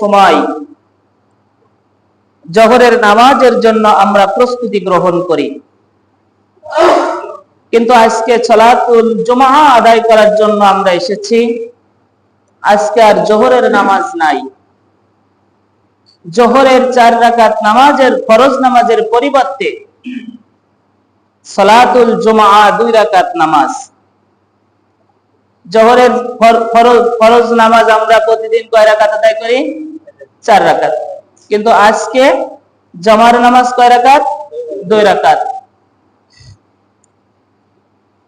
সময় জহরের নামাজের জন্য আমরা প্রস্তুতি গ্রহণ করি। কিন্তু আজকে ছলাতুল জমা আদায় করার জন্য আমরা এসেছি। আজকে আর জোহরের নামাজ নাই। জোহরের চার রাকাত নামাজের ফরজ নামাজের পরিবর্তে সলাতুল জমা দুই রাকাত নামাজ। জোহরের ফর- ফরজ নামাজ আমরা প্রতিদিন কয় রাকাত আদায় করি? চার রাকাত। কিন্তু আজকে জমার নামাজ কয় রাকাত? দুই রাকাত।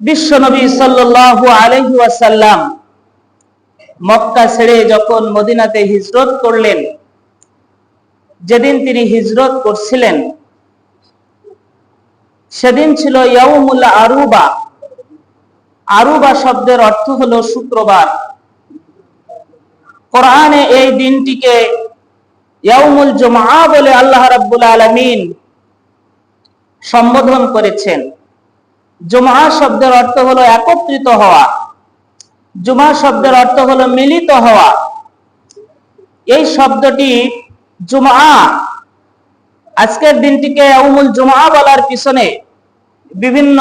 বিশ্ব নবী সাল্লাল্লাহু আলাইহি ওয়াসাল্লাম মক্কা ছেড়ে যখন মদিনাতে হিজরত করলেন, যেদিন তিনি হিজরত করছিলেন, সেদিন ছিল ইয়াউমুল আরুবা। আরুবা শব্দের অর্থ হলো শুক্রবার। কোরআনে এই দিনটিকে ইয়াউমুল জুমআ বলে আল্লাহ রাব্বুল আলামিন সম্বোধন করেছেন। জুমআ শব্দের অর্থ হলো একত্রিত হওয়া। জুমা শব্দের অর্থ হলো মিলিত হওয়া। এই শব্দটি জুমআ, আজকের দিনটিকে ইয়াউমুল জুমআ বলার পিছনে বিভিন্ন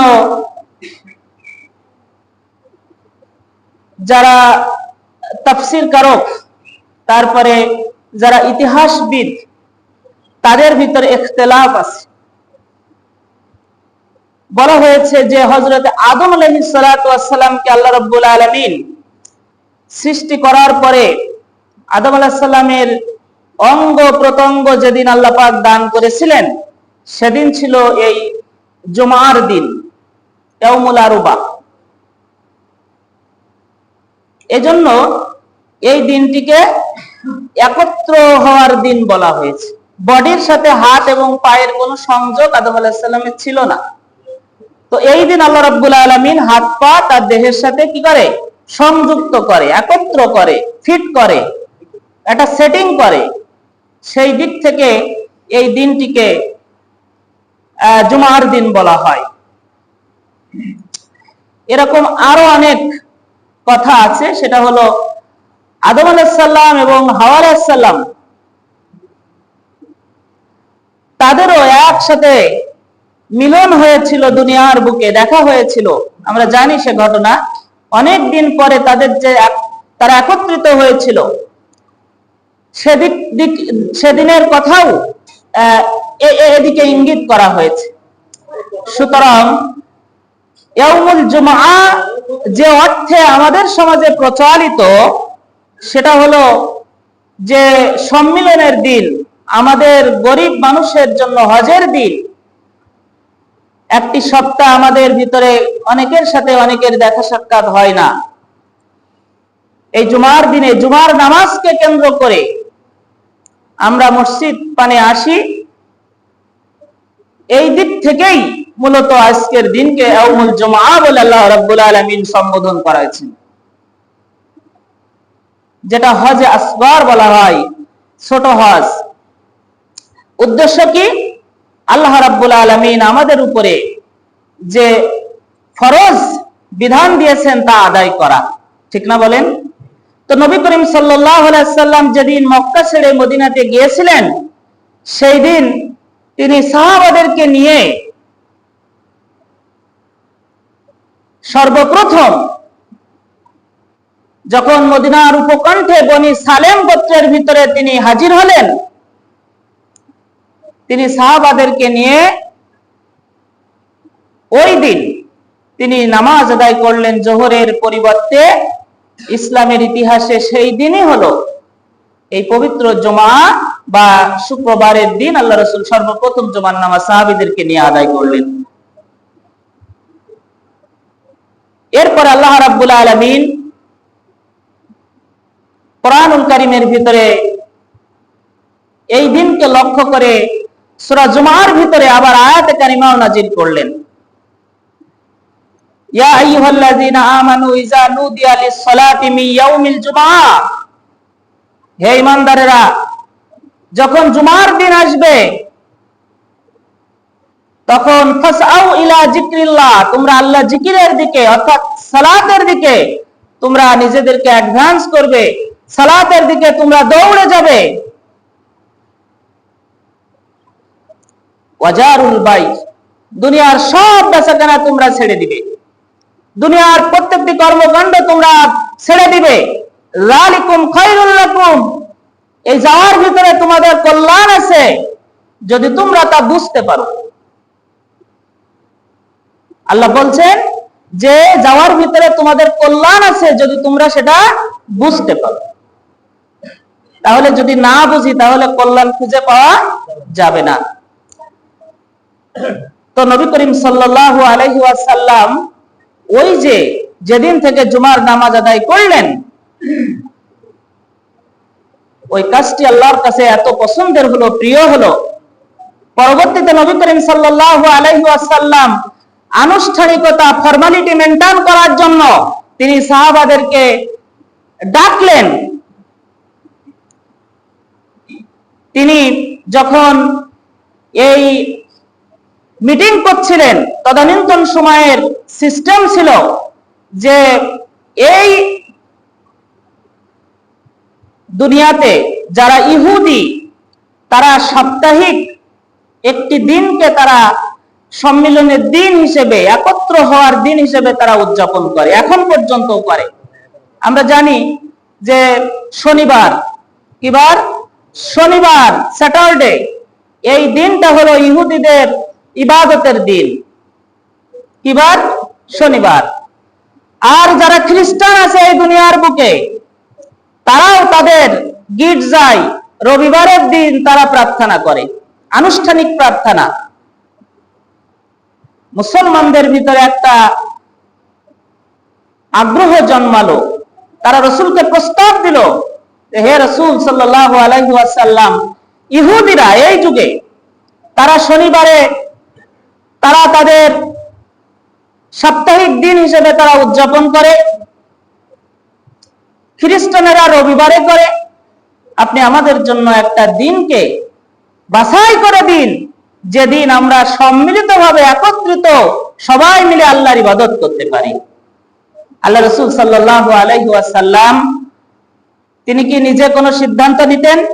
যারা তাফসির কারক, তারপরে যারা ইতিহাসবিদ, তাদের ভিতরে ইখতলাফ আছে। বলা হয়েছে যে হজরত আদম আলহিসামকে আল্লাহ রব্বুল আলমিন সৃষ্টি করার পরে আদম আলাহিসাল্লামের অঙ্গ প্রত্যঙ্গ যেদিন আল্লাহ পাক দান করেছিলেন, সেদিন ছিল এই জুমার দিন, ইয়াউমুল আরুবা। এজন্য এই দিনটিকে একত্র হওয়ার দিন বলা হয়েছে। বডির সাথে হাত এবং পায়ের কোনো সংযোগ আদম আলাহিসাল্লামের ছিল না। তো এই দিন আল্লাহ রাব্বুল আলামিন হাত, পা তার দেহের সাথে কি করে? সংযুক্ত করে, একত্র করে ফিট করে, একটা সেটিং করে। সেই দিক থেকে এই দিনটিকে জুমার দিন বলা হয়। এরকম আরও অনেক কথা আছে, সেটা হলো আদম আলাইসাল্লাম এবং হাওয়া আলাইসাল্লাম তাদেরও একসাথে মিলন হয়েছিল দুনিয়ার বুকে, দেখা হয়েছিল। আমরা জানি সে ঘটনা। অনেক দিন পরে তাদের যে তারা একত্রিত হয়েছিল। সেদিক, দিক, সেদিনের কথাও এদিকে ইঙ্গিত করা হয়েছে। সুতরাং জুমআ যে অর্থে আমাদের সমাজে প্রচলিত, সেটা হলো যে সম্মিলনের দিন, আমাদের গরিব মানুষের জন্য হজের দিন। একটি সপ্তাহ আমাদের ভিতরে অনেকের সাথে অনেকের দেখা সাক্ষাৎ হয় না। এই জুমার দিনে জুমার নামাজকে কেন্দ্র করে আমরা মসজিদ পানে আসি। এই দিক থেকেই মূলত আজকের দিনকে ইয়াউমুল জুমআ বলে আল্লাহ রাব্বুল আলামিন সম্বোধন করেছেন। যেটা হজে আসগর বলা হয়, ছোট হজ। উদ্দেশ্য কি? আল্লাহ রাব্বুল আলামিন আমাদের উপরে যে ফরজ বিধান দিয়েছেন তা আদায় করা। ঠিক না বলেন? তো নবী করিম সাল্লাল্লাহু আলাইহি সাল্লাম যেদিন মক্কা ছেড়ে মদিনাতে গিয়েছিলেন, সেই দিন তিনি সাহাবাদেরকে নিয়ে সর্বপ্রথম যখন মদিনার উপকণ্ঠে বনি সালেম গোত্রের ভিতরে তিনি হাজির হলেন, তিনি সাহাবাদেরকে নিয়ে ওই দিন তিনি নামাজ আদায় করলেন জোহরের পরিবর্তে। ইসলামের ইতিহাসে সেই দিনই হলো এই পবিত্র জমা বা শুক্রবারের দিন আল্লাহ রসুল সর্বপ্রথম জমার নামাজ সাহাবিদেরকে নিয়ে আদায় করলেন। এরপর আল্লাহ রাব্বুল আলামিন কোরআনুল কারিমের ভিতরে এই দিনকে লক্ষ্য করে সূরা ভিতরে আবার আয়াতে কারিমাও নাজিল করলেন। ইয়া আইয়ুহাল্লাযীনা আমানু ইযা নুদিয়া লিস-সালাতি মিন ইয়াউমিল জুমআ। হে ঈমানদারেরা, যখন জুমার দিন আসবে তখন তোমরা আল্লাহ জিকিরের দিকে অর্থাৎ সালাতের দিকে তোমরা নিজেদেরকে অ্যাডভান্স করবে, সালাতের দিকে তোমরা দৌড়ে যাবে। দুনিয়ার সব বেচাকেনা তোমরা ছেড়ে দিবে। দুনিয়ার প্রত্যেকটি কর্মকাণ্ড তোমরা ছেড়ে দিবে। লালিকুম খায়রুল লাকুম, এই যাওয়ার ভিতরে তোমাদের কল্যাণ আছে, যদি তোমরা তা বুঝতে পারো। আল্লাহ বলছেন যে, যাওয়ার ভিতরে তোমাদের কল্যাণ আছে যদি তোমরা সেটা বুঝতে পারো। তাহলে যদি না বুঝি, তাহলে কল্যাণ খুঁজে পাওয়া যাবে না। তো নবী করিম সাল্লাল্লাহু আলাইহি ওয়াসাল্লাম ওই যে যেদিন থেকে জুমার নামাজ আদায় করলেন, ওই কাজটি আল্লাহর কাছে এত পছন্দের হলো, প্রিয় হলো। পরবর্তীতে নবী করিম সাল্লাল্লাহু আলাইহি ওয়াসাল্লাম আনুষ্ঠানিকতা ফর্মালিটি মেনটেন করার জন্য তিনি সাহাবাদেরকে ডাকলেন। তিনি যখন এই মিটিং করছিলেন, তদানীন্তন সময়ের সিস্টেম ছিল যে এই দুনিয়াতে যারা ইহুদি, তারা সাপ্তাহিক একটি দিনকে তারা সম্মিলনের দিন হিসেবে, একত্র হওয়ার দিন হিসেবে তারা উদযাপন করে। এখন পর্যন্ত করে। আমরা জানি যে শনিবার কিবার শনিবার, স্যাটারডে, এই দিনটা হলো ইহুদিদের ইবাদতের দিন। কিবার শনিবার। আর যারা খ্রিস্টান আছে এই দুনিয়ার বুকে, তারাও তাদের গির্জায় রবিবারের দিন তারা প্রার্থনা করে। আনুষ্ঠানিক প্রার্থনা। মুসলমানদের ভিতরে একটা আগ্রহ জন্মালো। তারা রসুলকে প্রস্তাব দিল হে রসুল আলাইসাল্লাম ইহুদিরা এই যুগে, তারা শনিবারে তারা তাদের সাপ্তাহিক দিন হিসেবে তারা উদযাপন করে, খ্রিস্টানেরা রবিবারে করে। আপনি আমাদের জন্য একটা দিনকে বাছাই করে দিন। যেদিন আমরা সম্মিলিতভাবে একত্রিত, সবাই মিলে আল্লাহর ইবাদত করতে পারি। আল্লাহ রসুল সাল্লাহ আলাইসাল্লাম তিনি কি নিজে কোনো সিদ্ধান্ত নিতেন?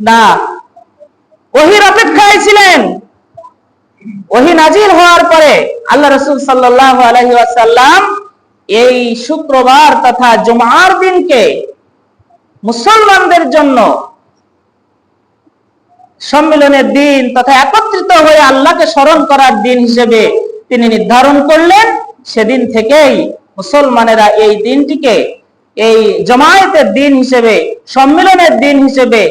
না। ওহির অপেক্ষায় ছিলেন। ওহি নাজির হওয়ার পরে আল্লাহ রসুল সাল্লাহ আলহিসাল্লাম এই শুক্রবার তথা জুমার দিনকে মুসলমানদের জন্য সম্মিলনের দিন তথা একত্রিত হয়ে আল্লাহকে স্মরণ করার দিন হিসেবে তিনি নির্ধারণ করলেন। সেদিন থেকেই মুসলমানেরা এই দিনটিকে, এই জমায়েতের দিন হিসেবে, সম্মিলনের দিন হিসেবে